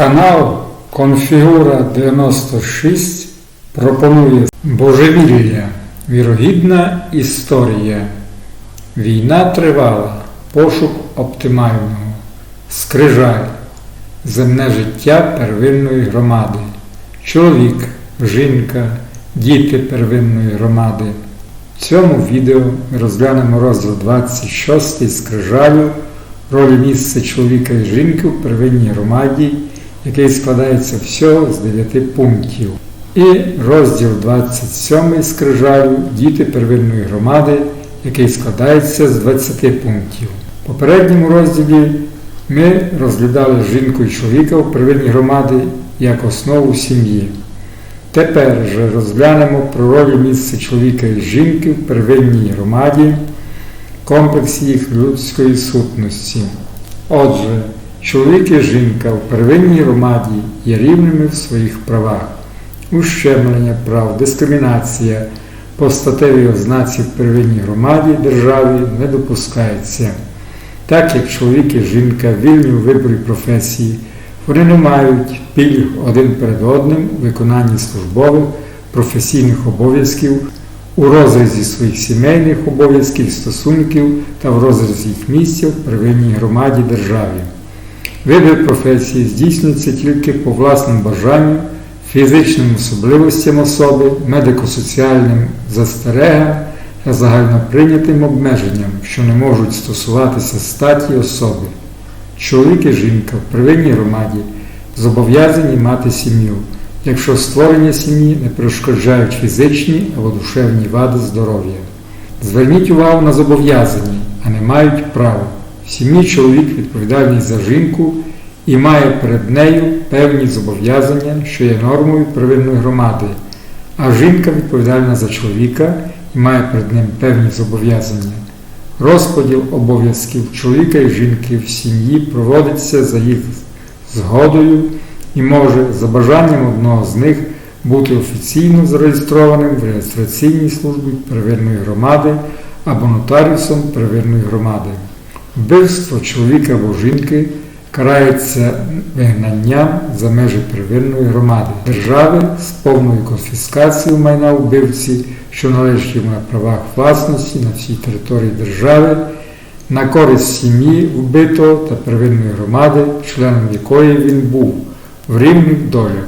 Канал Конфігура 96 пропонує Божевілля. Вірогідна історія. Війна тривала. Пошук оптимального. Скрижаль. Земне життя первинної громади. Чоловік, жінка, діти первинної громади. В цьому відео ми розглянемо розділ 26 скрижалю ролі місця чоловіка і жінки в первинній громаді, який складається всього з 9 пунктів. І розділ 27 скрижалю Діти первинної громади, який складається з 20 пунктів. В попередньому розділі ми розглядали жінку і чоловіка в первинній громаді як основу сім'ї. Тепер же розглянемо про ролі місця чоловіка і жінки в первинній громаді, комплексі їх людської сутності. Отже, чоловік і жінка в первинній громаді є рівними в своїх правах. Ущемлення прав, дискримінація по статевій ознаці в первинній громаді державі не допускається. Так як чоловік і жінка вільні у виборі професії, вони не мають пільг один перед одним у виконанні службових професійних обов'язків у розрізі своїх сімейних обов'язків, стосунків та в розрізі їх місця в первинній громаді державі. Вибір професії здійснюється тільки по власному бажанню, фізичним особливостям особи, медико-соціальним застерегам та загальноприйнятим обмеженням, що не можуть стосуватися статі особи. Чоловік і жінка в первинній громаді зобов'язані мати сім'ю, якщо створення сім'ї не перешкоджають фізичні або душевні вади здоров'я. Зверніть увагу на зобов'язані, а не мають права. Сім'ї чоловік відповідальний за жінку і має перед нею певні зобов'язання, що є нормою первинної громади, а жінка відповідальна за чоловіка і має перед ним певні зобов'язання. Розподіл обов'язків чоловіка і жінки в сім'ї проводиться за їх згодою і може за бажанням одного з них бути офіційно зареєстрованим в реєстраційній службі первинної громади або нотаріусом первинної громади. Вбивство чоловіка або жінки карається вигнанням за межі первинної громади держави з повною конфіскацією майна вбивці, що належить йому на правах власності на всій території держави, на користь сім'ї вбитого та первинної громади, членом якої він був, в рівних долях.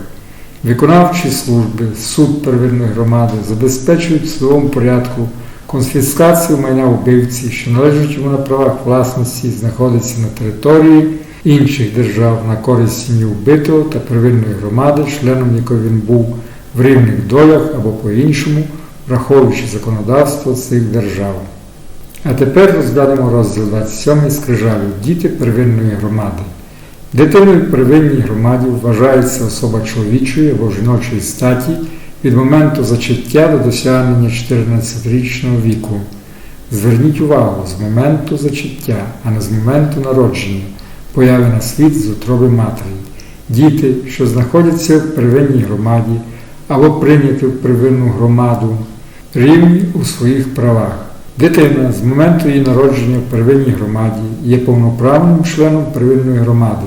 Виконавчі служби, суд первинної громади забезпечують в своєму порядку конфіскацію майна вбивці, що належить йому на правах власності, знаходиться на території інших держав на користь сім'ї вбитого та первинної громади, членом якої він був в рівних долях або по-іншому, враховуючи законодавство цих держав. А тепер розглянемо розділ 27 скрижалів Діти первинної громади. Дитиною первинній громаді вважається особа чоловічої або жіночої статі від моменту зачаття до досягнення 14-річного віку. Зверніть увагу з моменту зачаття, а не з моменту народження, появи на світ з утроби матері. Діти, що знаходяться в первинній громаді або прийняті в первинну громаду, рівні у своїх правах. Дитина з моменту її народження в первинній громаді є повноправним членом первинної громади.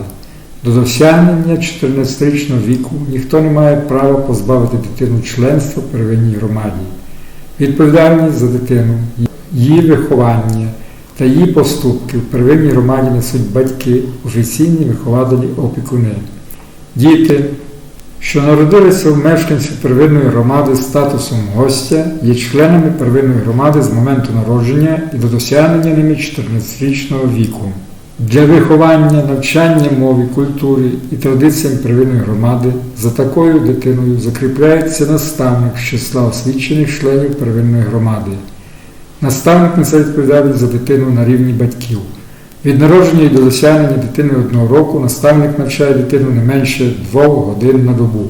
До досягнення 14-річного віку ніхто не має права позбавити дитину членства в первинній громаді. Відповідальність за дитину, її виховання та її поступки в первинній громаді несуть батьки, офіційні вихователі опікуни. Діти, що народилися в мешканців первинної громади статусом гостя, є членами первинної громади з моменту народження і до досягнення ними 14-річного віку. Для виховання, навчання мові, культурі і традиціям первинної громади за такою дитиною закріпляється наставник з числа освічених членів первинної громади. Наставник несе відповідальність за дитину на рівні батьків. Від народження і до досягнення дитини одного року наставник навчає дитину не менше 2 годин на добу.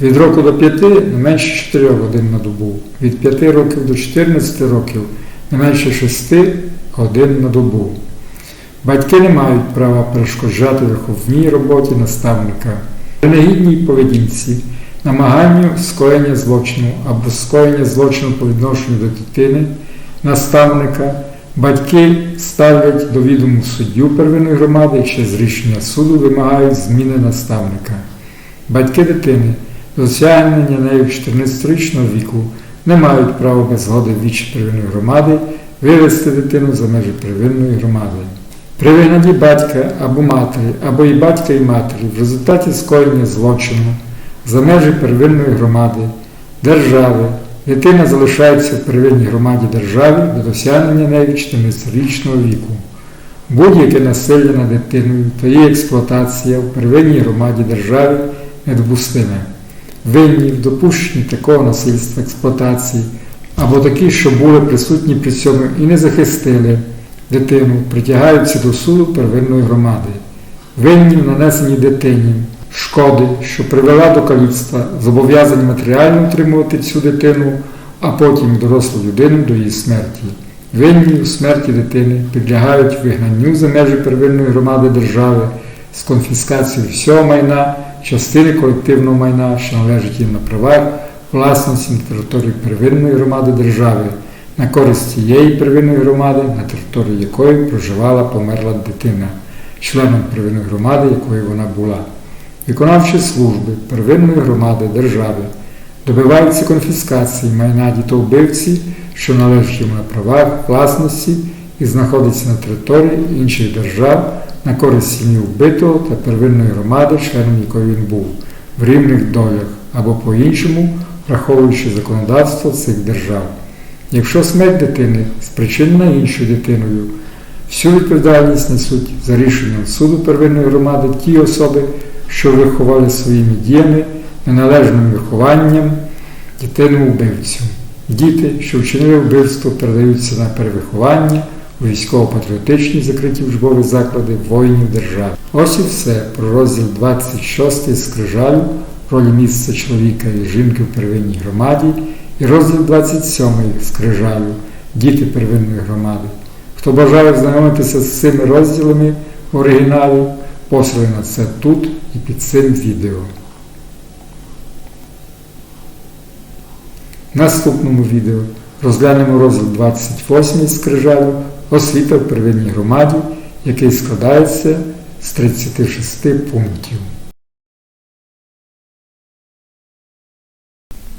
Від року до 5 не менше 4 годин на добу. Від 5 років до 14 років не менше 6 годин на добу. Батьки не мають права перешкоджати виховній роботі наставника, негідній поведінці, намаганню скоєння злочину або скоєння злочину по відношенню до дитини, наставника Батьки ставлять до відому суддю первинної громади ще з рішення суду вимагають зміни наставника. Батьки дитини до досягнення нею 14-річного віку не мають права без згоди вічі первинної громади вивести дитину за межі первинної громади. При вигнаді батька або матері, або і батька і матері в результаті скоєння злочину за межі первинної громади, держави, дитина залишається в первинній громаді держави до досягнення нею 14-річного віку. Будь-яке насилля над дитиною та її експлуатація в первинній громаді держави недопустиме. Винні в допущенні такого насильства експлуатації або такі, що були присутні при цьому і не захистили дитину, притягаються до суду первинної громади. Винні в нанесенні дитині шкоди, що привела до каліцтва, зобов'язані матеріально утримувати цю дитину, а потім дорослу людину до її смерті. Винні у смерті дитини підлягають вигнанню за межі первинної громади держави з конфіскацією всього майна, частини колективного майна, що належить їм на правах, власності на території первинної громади держави, на користь цієї первинної громади, на території якої проживала померла дитина, членом первинної громади, якою вона була. Виконавчі служби первинної громади держави добиваються конфіскації майна дітовбивці, що належить йому на правах власності і знаходиться на території інших держав на користь сім'ї вбитого та первинної громади, членом якої він був, в рівних долях або по-іншому, враховуючи законодавство цих держав. Якщо смерть дитини спричинена іншою дитиною, всю відповідальність несуть за рішенням суду первинної громади ті особи, що виховали своїми діями, неналежним вихованням дитину вбивцю. Діти, що вчинили вбивство, передаються на перевиховання у військово-патріотичні закриті учбові заклади воїнів держави. Ось і все про розділ 26 скрижалю, ролі місця чоловіка і жінки в первинній громаді, і розділ 27 скрижалю, діти первинної громади. Хто бажає знайомитися з цими розділами в оригіналі, посили на це тут і під цим відео. В наступному відео розглянемо розділ 28 скрижалю освіта в первинній громаді, який складається з 36 пунктів.